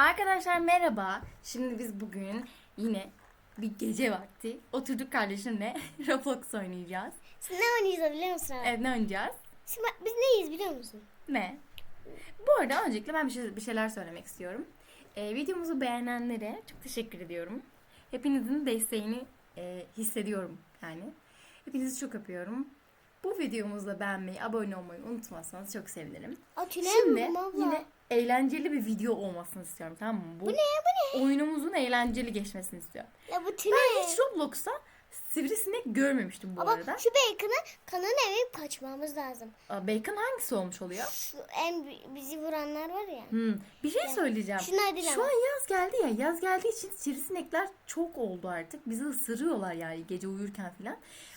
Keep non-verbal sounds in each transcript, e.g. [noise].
Arkadaşlar merhaba. Şimdi biz bugün yine bir gece vakti oturduk kardeşimle [laughs] Roblox oynayacağız. Şimdi ne oynayacağız biliyor musun abi? Evet ne oynayacağız? Şimdi bak, biz neyiz biliyor musun? Ne? Bu arada öncelikle ben bir, şey, bir şeyler söylemek istiyorum. Ee, videomuzu beğenenlere çok teşekkür ediyorum. Hepinizin desteğini e, hissediyorum yani. Hepinizi çok öpüyorum. Bu videomuzu da beğenmeyi, abone olmayı unutmazsanız çok sevinirim. Tünel Şimdi yine eğlenceli bir video olmasını istiyorum tamam mı? Bu, Bu ne bu ne? oyunumuzun eğlenceli geçmesini istiyorum. Ya bu Ben tünel. hiç Roblox'ta sivrisinek görmemiştim bu Ama arada. şu Bacon'ı kanın eve kaçmamız lazım. Aa, Bacon hangisi olmuş oluyor? Şu en bi- bizi vuranlar var ya. Hmm, bir şey söyleyeceğim. Şunlar Şu an yaz geldi ya. Yaz geldiği için sivrisinekler çok oldu artık. Bizi ısırıyorlar yani gece uyurken falan.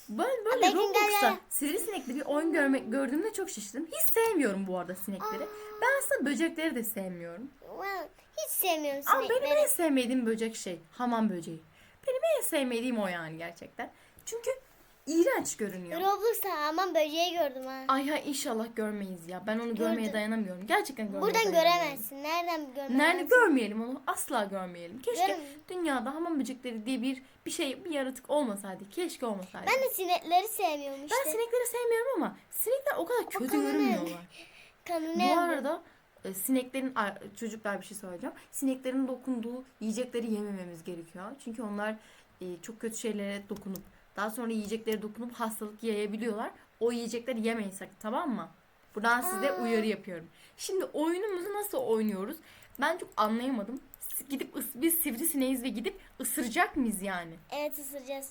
Ben böyle gel, Roblox'ta gel. sivrisinekli bir oyun görmek gördüğümde çok şaşırdım. Hiç sevmiyorum bu arada sinekleri. Ben aslında böcekleri de sevmiyorum. Ben hiç sevmiyorum Ama benim sinekleri. en sevmediğim böcek şey hamam böceği. Benim en sevmediğim o yani gerçekten. Çünkü iğrenç görünüyor. Roblox'ta aman böceği gördüm ha. Ay ha inşallah görmeyiz ya. Ben onu görmeye Gördüm. dayanamıyorum. Gerçekten görmeye Buradan dayanamıyorum. göremezsin. Nereden göremezsin? Nerede görmeyelim onu asla görmeyelim. Keşke Görün. dünyada hamam böcekleri diye bir bir şey bir yaratık olmasaydı. Keşke olmasaydı. Ben de sinekleri sevmiyorum işte. Ben sinekleri sevmiyorum ama sinekler o kadar kötü kanı ne? görünmüyorlar. [laughs] Kanı Bu ne? arada e, sineklerin Ay, çocuklar bir şey söyleyeceğim. Sineklerin dokunduğu yiyecekleri yemememiz gerekiyor. Çünkü onlar e, çok kötü şeylere dokunup daha sonra yiyecekleri dokunup hastalık yayabiliyorlar. O yiyecekleri yemeyin sakın tamam mı? Buradan size uyarı yapıyorum. Şimdi oyunumuzu nasıl oynuyoruz? Ben çok anlayamadım. Gidip ıs- biz sivrisineğiz ve gidip ısıracak mıyız yani? Evet ısıracağız.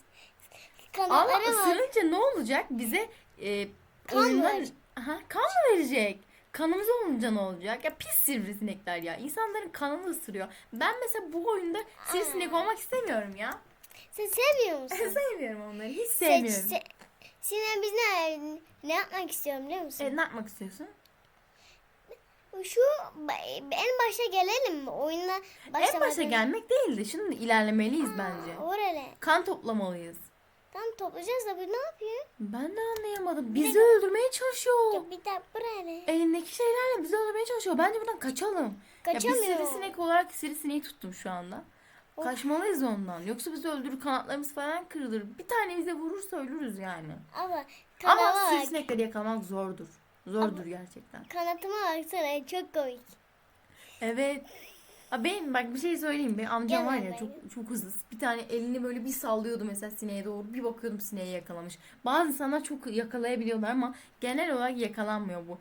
Ama Kanatları var. ısırınca ne olacak? Bize e, Kan oyundan verecek. Aha, kan mı verecek? Kanımız olunca ne olacak? Ya pis sivrisinekler ya. İnsanların kanını ısırıyor. Ben mesela bu oyunda sivrisinek olmak istemiyorum ya. Sen sevmiyor [laughs] musun? sevmiyorum onları. Hiç sevmiyorum. se- Şimdi biz ne, ne yapmak istiyorum biliyor musun? E, ne yapmak istiyorsun? Şu ba- en başa gelelim mi? Oyuna en başa başlamadan- gelmek değildi. Şimdi ilerlemeliyiz bence. Orale. Kan toplamalıyız. Tam toplayacağız da bu ne yapıyor? Ben de anlayamadım. Bizi öldürmeye çalışıyor. Ya bir de buraya. Elindeki şeylerle bizi öldürmeye çalışıyor. Bence buradan kaçalım. Ya Kaçamıyor. biz sivrisinek olarak sivrisineği tuttum şu anda. Of. Kaçmalıyız ondan. Yoksa bizi öldürür kanatlarımız falan kırılır. Bir tane bize vurursa ölürüz yani. Ama Ama kanatıma bak. sivrisinekleri yakalamak zordur. Zordur gerçekten. Kanatıma baksana çok komik. Evet. Ha benim bak bir şey söyleyeyim. Benim amcam var ya çok çok hızlı. Bir tane elini böyle bir sallıyordu mesela sineğe doğru. Bir bakıyordum sineği yakalamış. Bazı insanlar çok yakalayabiliyorlar ama genel olarak yakalanmıyor bu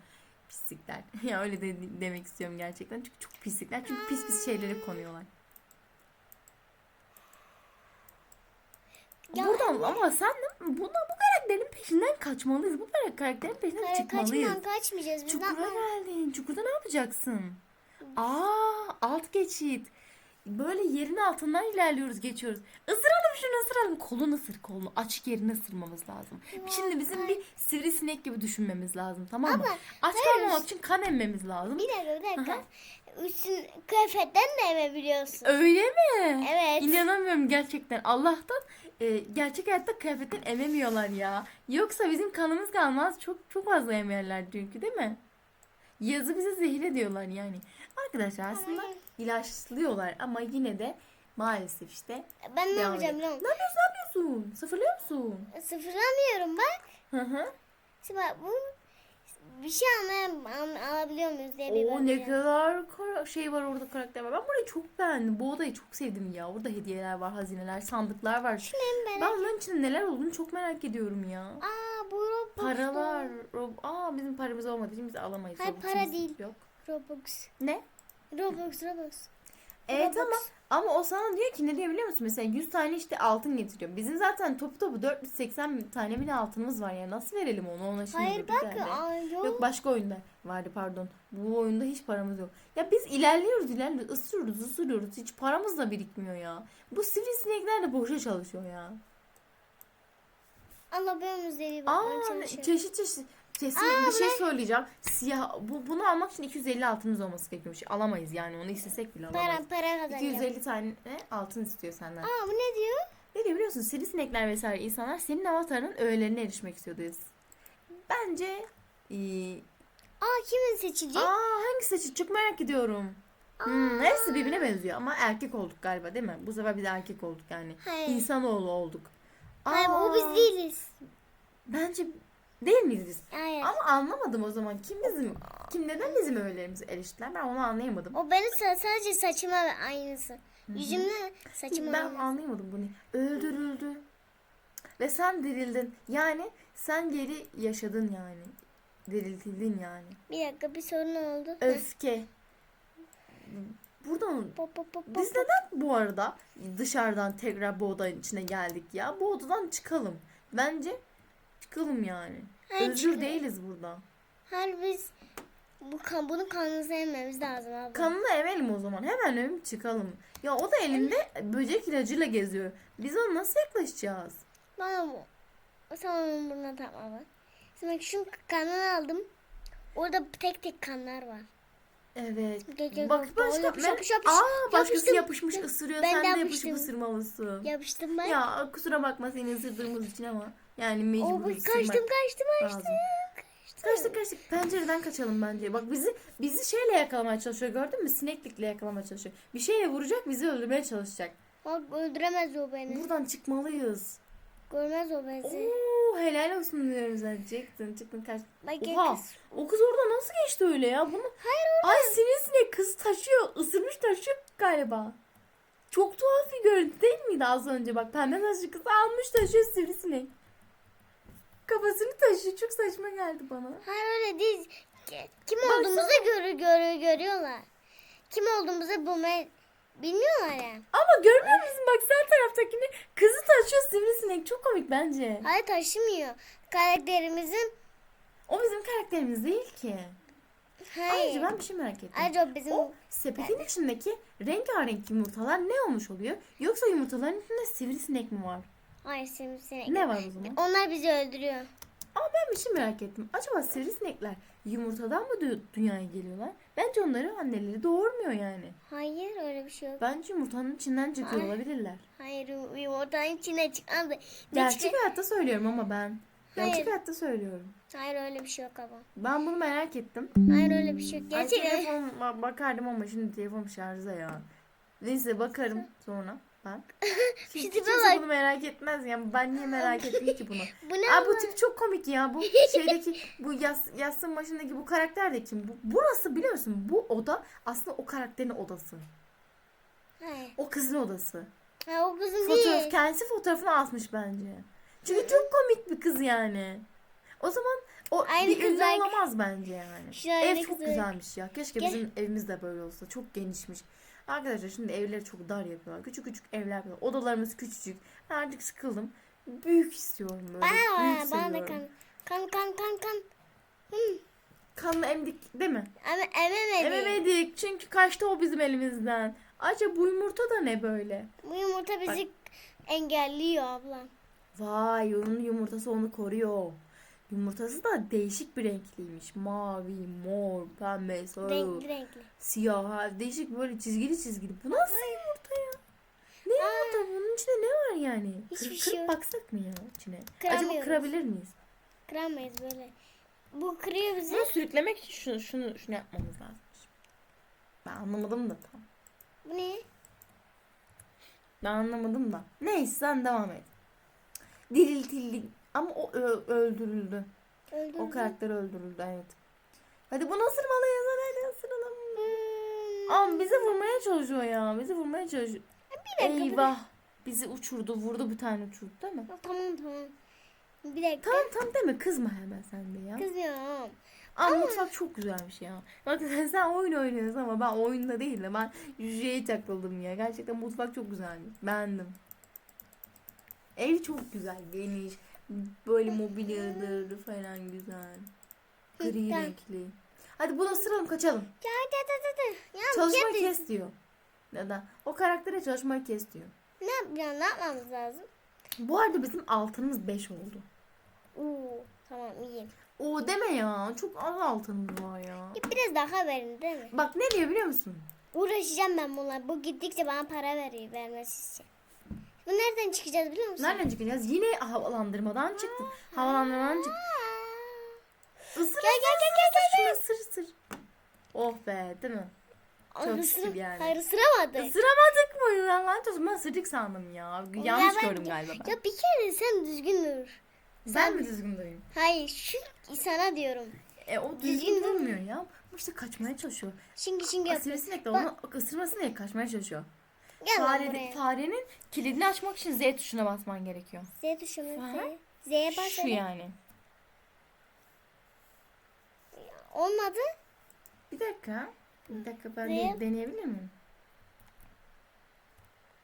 pislikler. [laughs] ya öyle de demek istiyorum gerçekten. Çünkü çok pislikler. Çünkü pis pis şeylere konuyorlar. Ya Buradan ama sen de buna bu karakterin peşinden kaçmalıyız. Bu karakterin peşinden Kara- çıkmalıyız. kaçmadan kaçmayacağız. Biz Çukura geldin. Çukurda ne yapacaksın? Aa, alt geçit. Böyle yerin altından ilerliyoruz, geçiyoruz. Isıralım şunu ısıralım. Kolunu ısır kolunu. Açık yerini ısırmamız lazım. Şimdi bizim bir sivrisinek gibi düşünmemiz lazım tamam mı? Ama Aç hayır. kalmamak için kan emmemiz lazım. Bir dakika bir dakika. Üstün kıyafetten de emebiliyorsun. Öyle mi? Evet. İnanamıyorum gerçekten. Allah'tan e, gerçek hayatta kıyafetten ememiyorlar ya. Yoksa bizim kanımız kalmaz. Çok çok fazla emerler çünkü değil mi? Yazı bize zehir ediyorlar yani. Arkadaşlar aslında ilaçlıyorlar ama yine de maalesef işte. Ben ne devam yapacağım ediyor. Ne musun? yapıyorsun? Ne yapıyorsun? Sıfırlıyor musun? Sıfırlamıyorum bak. Hı hı. Şimdi bak bu bir şey anlayam, an, alabiliyor muyuz diye bir Oo ne bakacağım. kadar kara- şey var orada karakter var. Ben burayı çok beğendim. Bu odayı çok sevdim ya. Orada hediyeler var, hazineler, sandıklar var. Ben, Ben onların içinde neler olduğunu çok merak ediyorum ya. Aa bu Roblox. Paralar. Rob Aa bizim paramız olmadığı için biz alamayız. Hayır, Robux'umuz para değil. Yok. Roblox. Ne? Roblox Roblox. Evet Robux. ama ama o sana diyor ki ne diyor biliyor musun? Mesela 100 tane işte altın getiriyor. Bizim zaten topu topu 480 tane bile altınımız var ya. Nasıl verelim onu? Ona şimdi Hayır bak aa, yok. Yok başka oyunda vardı pardon. Bu oyunda hiç paramız yok. Ya biz ilerliyoruz ilerliyoruz. ısırıyoruz ısırıyoruz. Hiç paramız da birikmiyor ya. Bu sivrisinekler de boşa çalışıyor ya. Allah benim üzeri Aa çalışıyorum. çeşit çeşit. Kesin Aa, bir şey söyleyeceğim. Siyah bu, bunu almak için 250 altınımız olması gerekiyormuş. Alamayız yani onu istesek bile Para alamayız. para kazanacağım. 250 tane altın istiyor senden. Aa bu ne diyor? Ne diyor biliyorsun? Sivrisinekler vesaire insanlar senin avatarının öğelerine erişmek istiyordu. Bence ee, Aa kimin seçilecek? Aa hangi seçim? Çok merak ediyorum. Hmm, hepsi birbirine benziyor ama erkek olduk galiba değil mi? Bu sefer biz erkek olduk yani. Hayır. İnsanoğlu olduk. Hayır o Aa, biz değiliz. Bence değil miyiz biz? Hayır. Ama anlamadım o zaman. Kim bizim, kim neden bizim öğelerimizi eleştirdiler? Ben onu anlayamadım. O benim sa- sadece saçıma aynısı. Yüzümle saçıma Ben aynısı. anlayamadım bunu. Öldürüldü. Ve sen dirildin. Yani sen geri yaşadın yani. Diriltildin yani. Bir dakika bir sorun oldu. Öfke. Buradan Pop, pop, pop, pop, biz neden bu arada dışarıdan tekrar bu odanın içine geldik ya? Bu odadan çıkalım. Bence çıkalım yani. Hayır, Özgür çıkalım. değiliz burada. Hayır biz bu kan, bunun kanını emmemiz lazım abi. Kanını emelim o zaman. Hemen övüp çıkalım. Ya o da elinde böcek ilacıyla geziyor. Biz ona nasıl yaklaşacağız? Bana bu. Sen onun burnuna takma bak. Şimdi şu kanını aldım. Orada tek tek kanlar var. Evet. Bak başka Yapış, yapış, yapış. Aa başkası Yapıştım. yapışmış ısırıyor. Ben Sen de yapışıp ısırmalısın. Yapıştım ben. Ya kusura bakma seni ısırdığımız için ama yani mecbur Oo, ısırmak kaçtım kaçtım kaçtım. Kaçtık kaçtık. Pencereden kaçalım bence. Bak bizi bizi şeyle yakalamaya çalışıyor gördün mü? Sineklikle yakalamaya çalışıyor. Bir şeyle vuracak bizi öldürmeye çalışacak. Bak öldüremez o beni. Buradan çıkmalıyız. Görmez o beni. Oo helal olsun diyorum sen. Çıktın çıktın kaç. Bak Oha. kız. O kız orada nasıl geçti öyle ya? Bunu... Hayır Ay sivrisinek kız taşıyor. Isırmış taşıyor galiba. Çok tuhaf bir görüntü değil miydi az önce? Bak pembe saçlı kız almış taşıyor sivrisinek. Kafasını taşıyor. Çok saçma geldi bana. Hayır öyle değil. Kim olduğumuzu görü, görü, görüyorlar. Kim olduğumuzu bulmayı bilmiyorlar yani. Ama görmüyor musun? Bak sen taraftakini kızı taşıyor sivrisinek. Çok komik bence. Hayır taşımıyor. Karakterimizin O bizim karakterimiz değil ki. hayır. Ayrıca ben bir şey merak ettim. Ayrıca o bizim O sepetin içindeki rengarenk yumurtalar ne olmuş oluyor? Yoksa yumurtaların içinde sivrisinek mi var? Hayır sivrisinek. Ne var o zaman? Onlar bizi öldürüyor. Ama ben bir şey merak ettim. Acaba sivrisinekler yumurtadan mı dü- dünyaya geliyorlar? Bence onları anneleri doğurmuyor yani. Hayır öyle bir şey yok. Bence yumurtanın içinden çıkıyor Ay. olabilirler. Hayır yum- yumurtanın içine çıkan da. Gerçek çıkıyor? hayatta söylüyorum ama ben. Gerçek Hayır. hayatta söylüyorum. Hayır öyle bir şey yok ama. Ben bunu merak ettim. Hayır öyle bir şey yok. Ay, Gerçekten. telefon ba- bakardım ama şimdi telefon şarjda ya. Neyse bakarım sonra [laughs] Şimdi tipe kimse bak. bunu merak etmez ya. Ben niye merak ettim ki bunu? [laughs] Bu ne Aa, bu tip çok komik ya. Bu [laughs] şeydeki bu yas, yastığın başındaki bu karakter de kim? Bu, burası biliyor musun? Bu oda aslında o karakterin odası. Hayır. O kızın odası. Ha, o kızın Fotoğraf, değil. kendisi fotoğrafını asmış bence. Çünkü çok komik bir kız yani. O zaman o Aynı bir ünlü kızlar- olamaz bence yani. Şu aynı Ev çok kızlar- güzelmiş ya. Keşke Gel. bizim evimiz de böyle olsa. Çok genişmiş. Arkadaşlar şimdi evleri çok dar yapıyorlar. Küçük küçük evler yapıyorlar. Odalarımız küçücük. Ben artık sıkıldım. Büyük istiyorum böyle. Bana, Büyük bana, bana da kan. Kan kan kan kan. Kanlı emdik değil mi? Ama ememedim. Ememedik. Çünkü kaçtı o bizim elimizden. Acaba bu yumurta da ne böyle? Bu yumurta bizi engelliyor ablam. Vay onun yumurtası onu koruyor. Yumurtası da değişik bir renkliymiş. Mavi, mor, pembe, sarı, Renkli renkli. siyah. Değişik böyle çizgili çizgili. Bu nasıl yumurta ya? Ne yumurta? Bunun içinde ne var yani? Hiçbir Kır, şey kırıp yok. baksak mı ya içine? Acaba Kıramıyoruz. kırabilir miyiz? Kıramayız böyle. Bu kırıyor bizi. Bunu sürüklemek için şunu, şunu, şunu yapmamız lazım. Ben anlamadım da tam. Bu ne? Ben anlamadım da. Neyse sen devam et. Diriltildi. Ama o öldürüldü. Öldürdü. O karakter öldürüldü evet. Hadi bunu ısırmalıyız. Hadi ısıralım. Hmm. Ama bizi vurmaya çalışıyor ya. Bizi vurmaya çalışıyor. Bir dakika, bir Eyvah. Bizi uçurdu. Vurdu bir tane uçurdu değil mi? Tamam tamam. Bir dakika. Tamam tamam deme. Kızma hemen sen de ya. Kızıyorum. Ama mutfak çok güzelmiş ya. Bak [laughs] sen, sen oyun oynuyorsun ama ben oyunda değil de ben yüzeye takıldım ya. Gerçekten mutfak çok güzelmiş. Beğendim. Ev çok güzel. Geniş. Böyle mobilyaları falan güzel. Gri Tamam. renkli. Hadi bunu ısıralım kaçalım. Ya da da da da. Ya Çalışmayı gel- kes diyor. Neden? O karaktere çalışmayı kes diyor. Ne yapacağız? Ne yapmamız lazım? Bu arada bizim altınımız 5 oldu. Oo, tamam iyi. O deme ya. Çok az altınımız var ya. Ya Biraz daha verin değil mi? Bak ne diyor biliyor musun? Uğraşacağım ben bununla. Bu gittikçe bana para veriyor vermesi için. Bu nereden çıkacağız biliyor musun? Nereden çıkacağız? Yine havalandırmadan çıktık. Havalandırmadan çıktık. Isır Gel, gel, gel, gel, gel, Şunu ısır ısır. Oh be değil mi? Çok Isır- şükür yani. Hayır ısıramadık. Isıramadık mı? Ben lanet olsun ben ısırdık sandım ya. Yanlış ben- gördüm galiba ben. Ya bir kere sen düzgün dur. Sen mi düzgün durayım? Hayır şu sana diyorum. E o Düzgün düzgün dur. durmuyor ya. Bu işte kaçmaya çalışıyor. Şingi şingi yap. Sivrisinek de onu ısırmasın diye kaçmaya çalışıyor. Gel farenin kilidini açmak için Z tuşuna basman gerekiyor. Z tuşu mu? Fare. Z. Z'ye bas. Şu hadi. yani. Olmadı. Bir dakika. Bir dakika ben de deneyebilir miyim?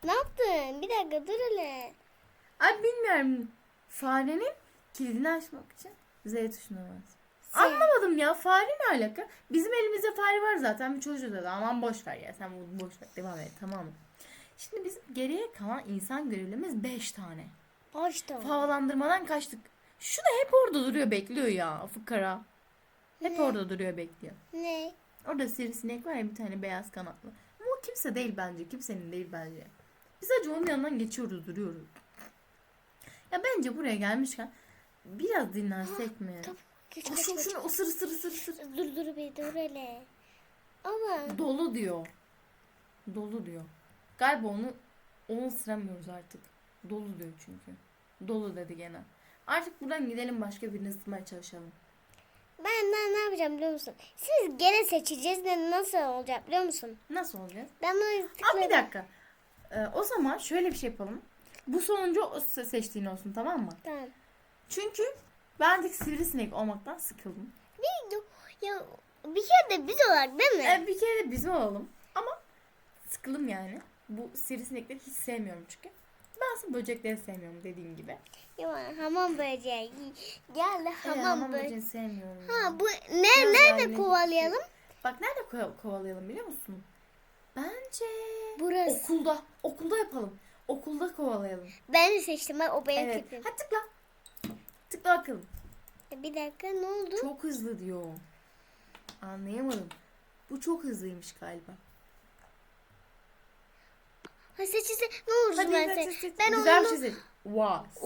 Ne yaptın? Bir dakika dur hele. Ay bilmiyorum. Farenin kilidini açmak için Z tuşuna bas. Anlamadım ya fare ne alaka? Bizim elimizde fare var zaten bir çocuğu da aman boş ver ya sen boş ver devam et tamam mı? Şimdi bizim geriye kalan insan görevlimiz 5 tane. Başta. Havalandırmadan kaçtık. Şu da hep orada duruyor bekliyor ya fıkara. Hep Ne? orada duruyor bekliyor. Ne? Orada sivrisinek var ya bir tane beyaz kanatlı. Ama o kimse değil bence. Kimsenin değil bence. Biz sadece onun yanından geçiyoruz duruyoruz. Ya bence buraya gelmişken biraz dinlensek mi? Tamam. Geç, Şunu şunu ısır ısır ısır ısır. Dur dur bir dur hele. Ama Dolu diyor. Dolu diyor. Galiba onu onu ısıramıyoruz artık. Dolu diyor çünkü. Dolu dedi gene. Artık buradan gidelim başka birini ısıtmaya çalışalım. ben ne, ne yapacağım biliyor musun? Siz gene seçeceğiz ne nasıl olacak biliyor musun? Nasıl olacak? Ben bunu Aa, bir tıkladım. dakika. Ee, o zaman şöyle bir şey yapalım. Bu sonuncu o se- seçtiğin olsun tamam mı? Tamam. Çünkü ben artık sivrisinek olmaktan sıkıldım. Bir, ya, bir kere de biz olarak değil mi? Ee, bir kere de bizim olalım. Ama sıkıldım yani. Bu sivrisinekleri hiç sevmiyorum çünkü. Ben aslında böcekleri sevmiyorum dediğim gibi. Ya, hamam böceği. Gel Evet, hamam hamam böceği. sevmiyorum. Ha bu ne Biraz nerede kovalayalım? Bak nerede ko- kovalayalım biliyor musun? Bence Burası. okulda. Okulda yapalım. Okulda kovalayalım. Ben de seçtim bak o benim evet. tipim. Hadi tıkla. Tıkla bakalım. Bir dakika ne oldu? Çok hızlı diyor. Anlayamadım. Bu çok hızlıymış galiba. Ha seçilse ne olursun Hadi ben sen. seç. Ben Güzel bir şey seç. Wow.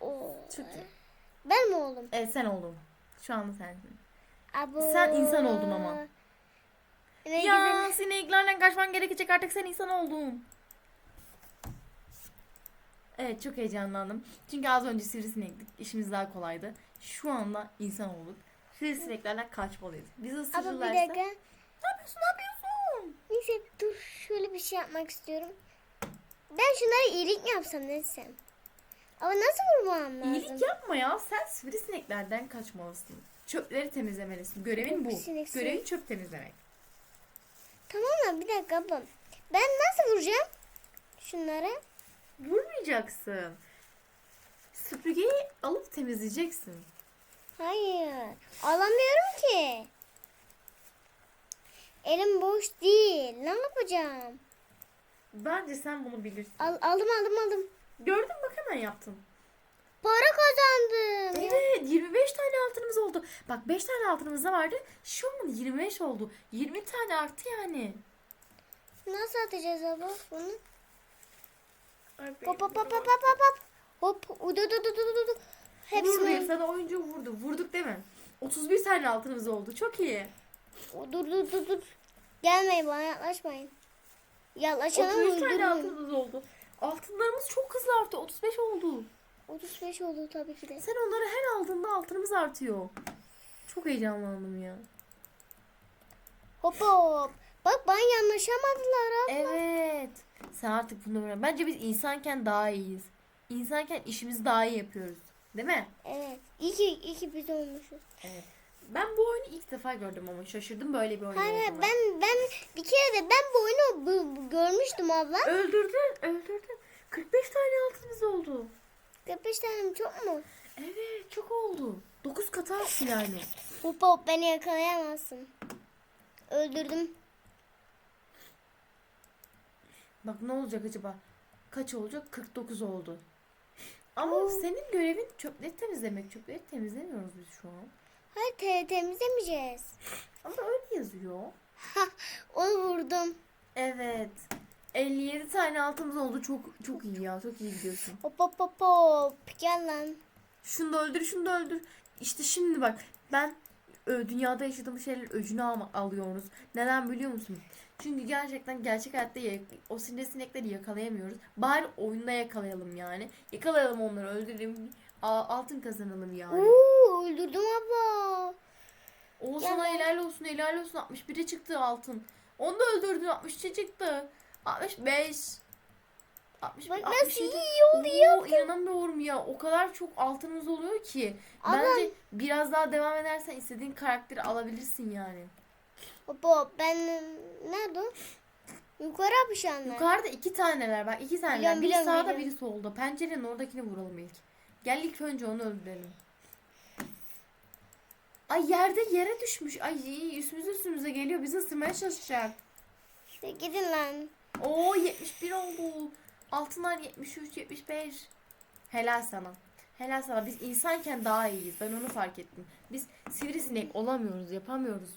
Oo. Çok iyi. Ben mi oğlum? Evet sen oldun. Şu anda sensin. Abo. Sen insan oldun ama. Ne ya güzel. sineklerden kaçman gerekecek artık sen insan oldun. Evet çok heyecanlandım. Çünkü az önce sivrisinektik. İşimiz daha kolaydı. Şu anda insan olduk. Sivrisineklerden kaçmalıyız. Bizi Ama ısırırlarsa... bir dakika. Ne yapıyorsun ne yapıyorsun? Neyse dur şöyle bir şey yapmak istiyorum. Ben şunlara iyilik yapsam desem? Ama nasıl vurmam lazım? İyilik yapma ya. Sen sivrisineklerden kaçmalısın. Çöpleri temizlemelisin. Görevin bu. Sinek, Görevin çöp temizlemek. Tamam da bir dakika ablam. Ben nasıl vuracağım? Şunları. Vurmayacaksın. Süpürgeyi alıp temizleyeceksin. Hayır. Alamıyorum ki. Elim boş değil. Ne yapacağım? Bence sen bunu bilirsin. Al, aldım aldım aldım. Gördün bak hemen yaptın. Para kazandım. Evet 25 tane altınımız oldu. Bak 5 tane altınımız da vardı. Şu an 25 oldu. 20 tane arttı yani. Nasıl atacağız abla bunu? Hop hop hop hop hop hop hop. Udu du du du du du. Hepsi Hepsini. sana oyuncu vurdu. Vurduk değil mi? 31 tane altınımız oldu. Çok iyi. Dur dur dur dur. Gelmeyin bana yaklaşmayın. Yaklaşanı 33 tane öldürürüm. altınımız oldu. Altınlarımız çok hızlı arttı. 35 oldu. 35 oldu tabii ki de. Sen onları her aldığında altınımız artıyor. Çok heyecanlandım ya. Hop hop. Bak bana yanlışamadılar ha. Evet. Sen artık bunu öğren. Bence biz insanken daha iyiyiz. İnsanken işimizi daha iyi yapıyoruz. Değil mi? Evet. İyi ki, iyi ki biz olmuşuz. Evet. Ben bu oyunu ilk defa gördüm ama şaşırdım böyle bir oyun Hayır olduğuna. ben ben bir kere de ben bu oyunu bu- bu- görmüştüm abla. Öldürdün, öldürdün. 45 tane altınız oldu. 45 tane mi çok mu? Evet, çok oldu. 9 katı arttı yani. Hop hop beni yakalayamazsın. Öldürdüm. Bak ne olacak acaba? Kaç olacak? 49 oldu. Ama senin görevin çöpleri temizlemek. Çöpleri temizlemiyoruz biz şu an. Hayır te temizlemeyeceğiz. Ama öyle yazıyor. Onu vurdum. Evet. 57 tane altımız oldu. Çok çok iyi ya. Çok iyi gidiyorsun. Hop hop hop hop. Gel lan. Şunu da öldür, şunu da öldür. İşte şimdi bak ben ö, dünyada yaşadığım şeyler öcünü al- alıyoruz. Neden biliyor musun? Çünkü gerçekten gerçek hayatta ya- o sinekleri yakalayamıyoruz. Bari oyunda yakalayalım yani. Yakalayalım onları öldürelim. Altın kazanalım yani. Oo, öldürdüm abla. O sana ben- helal olsun helal olsun 61'e çıktı altın. Onu da öldürdün 63'e çıktı. 65. 61, Bak nasıl 67. iyi oldu ya. İnanamıyorum ya. O kadar çok altınımız oluyor ki. Ama- Bence biraz daha devam edersen istediğin karakteri alabilirsin yani. Baba ben nerede? Yukarı abi şu anda. Yukarıda iki taneler bak iki taneler. Biliyorum, biri biliyorum, sağda biliyorum. biri solda. Pencerenin oradakini vuralım ilk. Gel ilk önce onu öldürelim. Ay yerde yere düşmüş. Ay üstümüze üstümüze geliyor. Bizi ısırmaya çalışacak. İşte gidin lan. Oo 71 oldu. Altınlar 73, 75. Helal sana. Helal sana. Biz insanken daha iyiyiz. Ben onu fark ettim. Biz sivrisinek olamıyoruz, yapamıyoruz.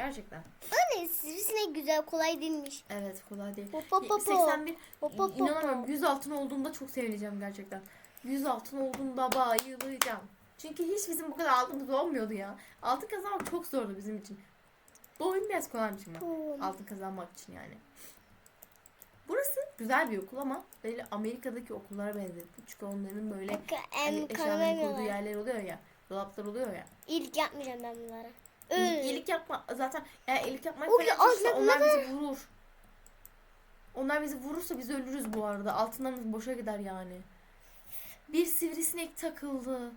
Gerçekten. Anne sivrisinek güzel kolay değilmiş. Evet kolay değil. Hop hop hop hop. 81 Hop hop inanamıyorum. hop. 100 altın olduğunda çok sevineceğim gerçekten. 100 altın olduğunda bayılacağım. Çünkü hiç bizim bu kadar altınımız olmuyordu ya. Altın kazanmak çok zordu bizim için. Bu oyun biraz kolaymış ama. Pum. Altın kazanmak için yani. Burası güzel bir okul ama böyle Amerika'daki okullara benzettim. Çünkü onların böyle hani eşyaların koyduğu yerler oluyor ya. Dolaplar oluyor ya. İyilik yapmayacağım ben bunlara. Öyle. iyilik yapma zaten eğer iyilik yapmayı O falan aslında onlar bizi vurur. Onlar bizi vurursa biz ölürüz bu arada. Altınlarımız boşa gider yani. Bir sivrisinek takıldı.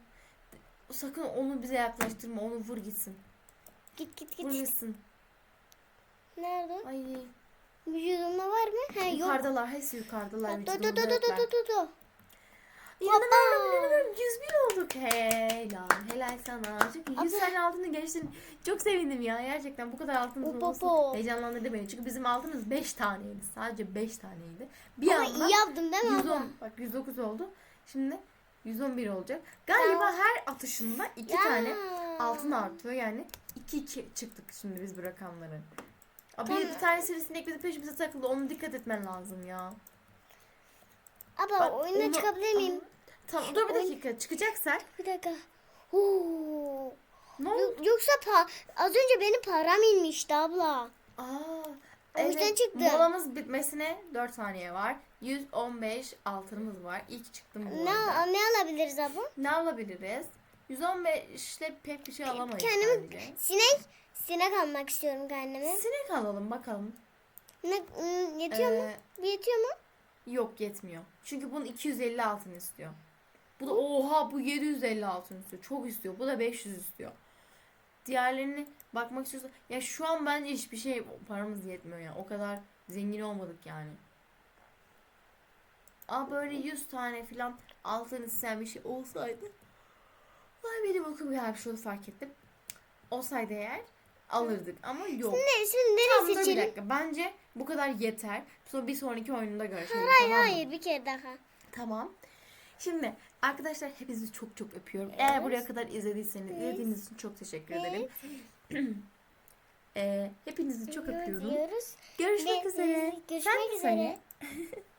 Sakın onu bize yaklaştırma. Onu vur gitsin. Git git git. Vur gitsin. Nerede? Ay Vücudumda var mı? Ha yok. yukarıdalar. Hepsi yukarıdalar. Do do do do do do do do. İnanamıyorum. 101 olduk. Helal. Helal sana. Çünkü 100 Abla. tane altını geçtin. Çok sevindim ya. Gerçekten bu kadar altınız hop, olması hop. heyecanlandırdı beni. Çünkü bizim altımız 5 taneydi. Sadece 5 taneydi. Bir Ama anda iyi yaptım değil mi abla? 110. Bak 109 oldu. Şimdi 111 olacak. Galiba her atışında 2 Ya. tane altın artıyor. Yani 2 çıktık şimdi biz bu rakamları. Abi Tamam. bir tane sivrisinek bizi peşimize takıldı. Onu dikkat etmen lazım ya. Abla Bak, oyuna onu- çıkabilir miyim? Tamam dur bir Oyun- dakika. Çıkacaksak Bir dakika. Oo. ne oldu? Yok- Yoksa pa az önce benim param inmişti abla. Aa, O yüzden çıktı. Molamız bitmesine 4 saniye var. 115 altınımız var. İlk çıktım bu Ne, arada. ne alabiliriz abla? Ne alabiliriz? 115 ile pek bir şey alamayız Kendimi bence. sinek sinek almak istiyorum kendime. Sinek alalım bakalım. Ne ım, yetiyor mu? Ee, Yetiyor mu? Yok yetmiyor. Çünkü bunun 250 altın istiyor. Bu da oha bu 750 altın istiyor. Çok istiyor. Bu da 500 istiyor. Diğerlerini bakmak istiyorsa ya şu an bence hiçbir şey paramız yetmiyor ya. O kadar zengin olmadık yani. Aa böyle 100 tane falan altın isteyen bir şey olsaydı. Vay benim okum ya bir şey fark ettim. Olsaydı eğer alırdık ama yok. Şimdi Tam neresi da bir seçelim? dakika. Bence bu kadar yeter. Sonra bir sonraki oyunda görüşelim. Hayır tamam mı? hayır bir kere daha. Tamam. Şimdi arkadaşlar hepinizi çok çok öpüyorum. Eğer Evet. buraya kadar izlediyseniz Evet. izlediğiniz için çok teşekkür ederim. [clears throat] Ee, hepinizi çok öpüyorum. Diyoruz. Görüşmek Ve- üzere. Görüşmek Sen üzere. [laughs]